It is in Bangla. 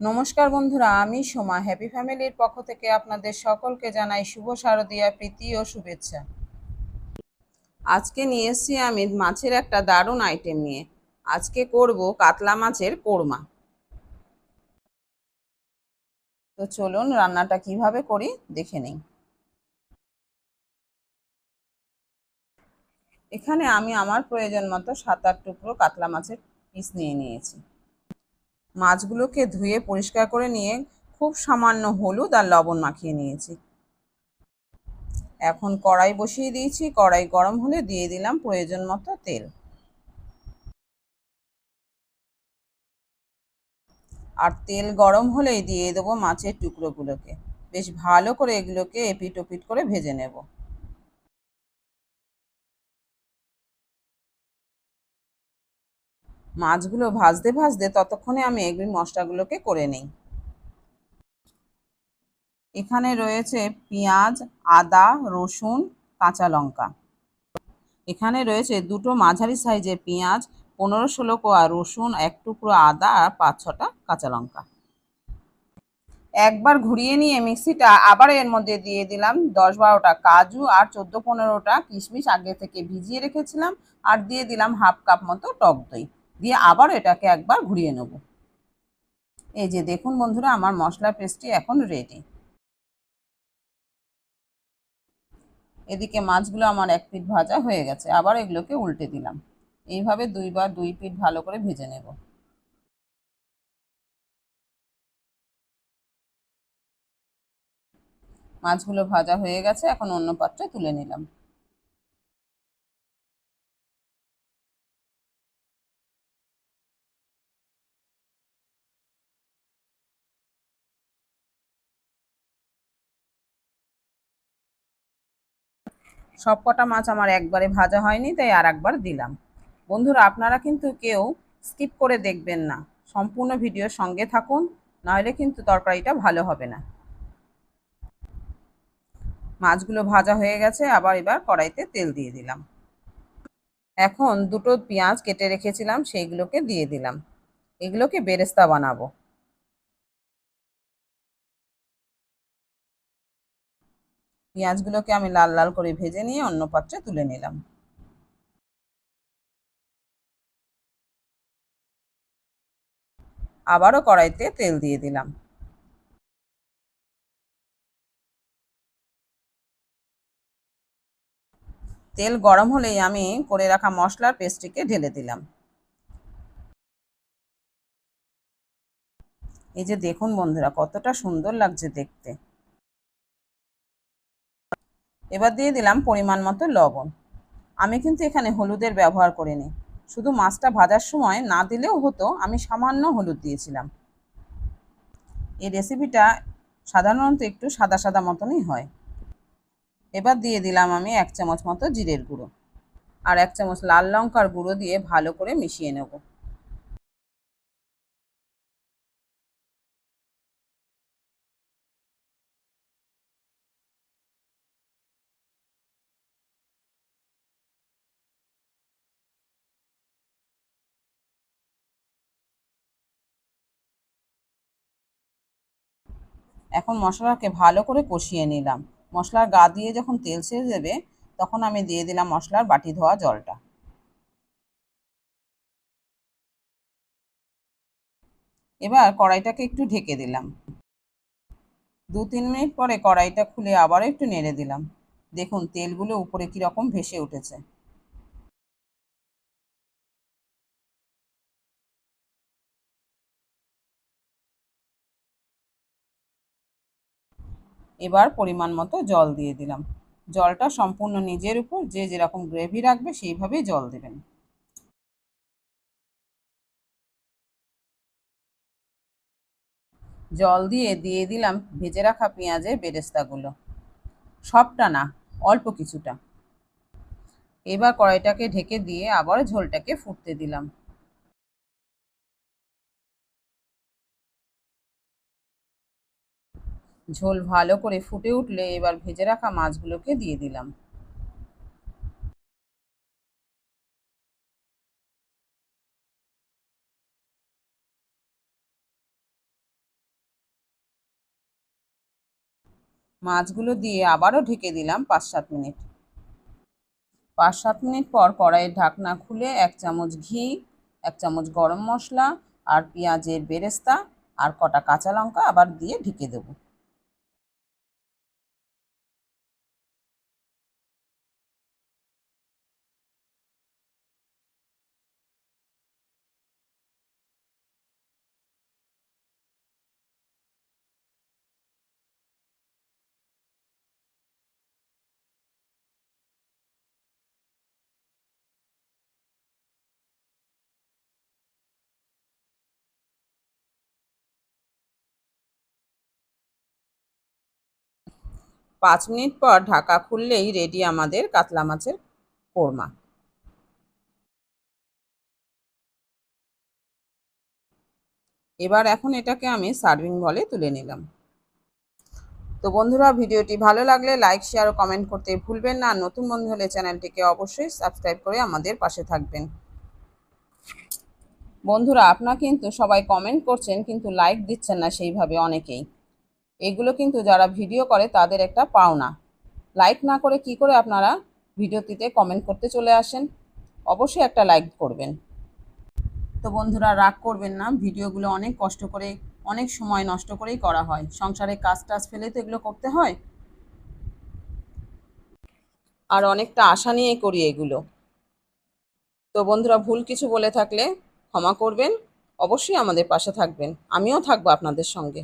নমস্কার বন্ধুরা, আমি সোমা। হ্যাপি ফ্যামিলির পক্ষ থেকে আপনাদের সকলকে জানাই শুভ শারদীয়া প্রীতি ও শুভেচ্ছা। আজকে নিয়ে এসেছি আমি মাছের একটা দারুণ আইটেম নিয়ে। আজকে করব কাতলা মাছের কোরমা। তো চলুন রান্নাটা কীভাবে করি দেখে নেই। এখানে আমি আমার প্রয়োজন মতো সাত আট টুকরো কাতলা মাছের পিস নিয়ে নিয়েছি। মাছগুলোকে ধুয়ে পরিষ্কার করে নিয়ে খুব সামান্য হলুদ আর লবণ মাখিয়ে নিয়েছি। এখন কড়াই বসিয়ে দিয়েছি। কড়াই গরম হলে দিয়ে দিলাম প্রয়োজন মতো তেল। আর তেল গরম হলেই দিয়ে দেবো মাছের টুকরোগুলোকে। বেশ ভালো করে এগুলোকে এপিট ওপিট করে ভেজে নেব। মাছগুলো ভাজতে ভাজতে ততক্ষণে আমি এগুলি মশলাগুলোকে করে নিই। এখানে রয়েছে পেঁয়াজ, আদা, রসুন, কাঁচা লঙ্কা। এখানে রয়েছে দুটো মাঝারি সাইজের পেঁয়াজ, পনেরো ষোলো কোয়া রসুন, এক টুকরো আদা আর পাঁচ ছটা কাঁচা লঙ্কা। একবার ঘুরিয়ে নিয়ে মিক্সিটা আবার এর মধ্যে দিয়ে দিলাম। দশ বারোটা কাজু আর চোদ্দ পনেরোটা কিশমিশ আগে থেকে ভিজিয়ে রেখেছিলাম আর দিয়ে দিলাম হাফ কাপ মতো টক দই। দিয়ে আবার এটাকে একবার ঘুরিয়ে নেব। এই যে দেখুন বন্ধুরা, আমার মশলা পেস্টটি এখন রেডি এদিকে মাছগুলো আমার এক পিঠ ভাজা হয়ে গেছে, আবার এগুলোকে উল্টে দিলাম। এইভাবে দুইবার দুই পিঠ ভালো করে ভেজে নেব। মাছগুলো ভাজা হয়ে গেছে, এখন অন্য পাত্রে তুলে নিলাম। সব কটা মাছ আমার একবারে ভাজা হয়নি, তাই আর একবার দিলাম। বন্ধুরা, আপনারা কিন্তু কেউ স্কিপ করে দেখবেন না। সম্পূর্ণ ভিডিওর সঙ্গে থাকুন, নাহলে কিন্তু তরকারিটা ভালো হবে না। মাছগুলো ভাজা হয়ে গেছে, আবার এবার কড়াইতে তেল দিয়ে দিলাম। এখন দুটো পেঁয়াজ কেটে রেখেছিলাম, সেইগুলোকে দিয়ে দিলাম। এগুলোকে বেরেস্তা বানাবো। পেঁয়াজগুলোকে আমি লাল লাল করে ভেজে নিয়ে অন্য পাত্রে তুলে নিলাম। আবারও কড়াইতে তেল দিয়ে দিলাম। তেল গরম হলেই আমি করে রাখা মশলার পেস্টটিকে ঢেলে দিলাম। এই যে দেখুন বন্ধুরা, কতটা সুন্দর লাগছে দেখতে। এবার দিয়ে দিলাম পরিমাণ মতো লবণ। আমি কিন্তু এখানে হলুদের ব্যবহার করিনি। শুধু মাছটা ভাজার সময় না দিলেও হতো, আমি সামান্য হলুদ দিয়েছিলাম। এই রেসিপিটা সাধারণত একটু সাদা সাদা মতনই হয়। এবার দিয়ে দিলাম আমি এক চামচ মতো জিরের গুঁড়ো। আর এক চামচ লাল লঙ্কার গুঁড়ো দিয়ে ভালো করে মিশিয়ে নেব। এখন মশলাকে ভালো করে কষিয়ে নিলাম। মশলার গা দিয়ে যখন তেল ছেড়ে দেবে, তখন আমি দিয়ে দিলাম মশলার বাটি ধোয়া জলটা। এবার কড়াইটাকে একটু ঢেকে দিলাম। দু তিন মিনিট পরে কড়াইটা খুলে আবারও একটু নেড়ে দিলাম। দেখুন, তেলগুলো উপরে কীরকম ভেসে উঠেছে। এবার পরিমাণ মতো জল দিয়ে দিলাম। জলটা সম্পূর্ণ নিজের উপর, যে যেরকম গ্রেভি রাখবে সেইভাবেই জল দেবেন। জল দিয়ে দিয়ে দিলাম ভেজে রাখা পেঁয়াজের বেরেস্তাগুলো। সবটা না, অল্প কিছুটা। এবার কড়াইটাকে ঢেকে দিয়ে আবার ঝোলটাকে ফুটতে দিলাম। ঝোল ভালো করে ফুটে উঠলে এবার ভেজে রাখা মাছগুলোকে দিয়ে দিলাম। মাছগুলো দিয়ে আবারও ঢেকে দিলাম পাঁচ সাত মিনিট। পাঁচ সাত মিনিট পর কড়াইয়ের ঢাকনা খুলে এক চামচ ঘি, এক চামচ গরম মশলা আর পেঁয়াজের বেরেস্তা আর কটা কাঁচা লঙ্কা আবার দিয়ে ঢেকে দেবো। পাঁচ মিনিট পর ঢাকা খুললেই রেডি আমাদের কাতলা মাছের কোরমা। এবার এখন এটাকে আমি সার্ভিং বলে তুলে নিলাম। তো বন্ধুরা, ভিডিওটি ভালো লাগলে লাইক শেয়ার ও কমেন্ট করতে ভুলবেন না। নতুন বন্ধু হলে চ্যানেলটিকে অবশ্যই সাবস্ক্রাইব করে আমাদের পাশে থাকবেন। বন্ধুরা, আপনারা কিন্তু সবাই কমেন্ট করছেন, কিন্তু লাইক দিচ্ছেন না সেইভাবে অনেকেই। এগুলো কিন্তু যারা ভিডিও করে তাদের একটা পাওনা। লাইক না করে কি করে আপনারা ভিডিওটিতে কমেন্ট করতে চলে আসেন? অবশ্যই একটা লাইক করবেন। তো বন্ধুরা, রাগ করবেন না। ভিডিওগুলো অনেক কষ্ট করে, অনেক সময় নষ্ট করেই করা হয়। সংসারে কাজ টাজ ফেলে তো এগুলো করতে হয়। আর অনেকটা আশা নিয়ে করি এগুলো। তো বন্ধুরা, ভুল কিছু বলে থাকলে ক্ষমা করবেন। অবশ্যই আমাদের পাশে থাকবেন। আমিও থাকব আপনাদের সঙ্গে।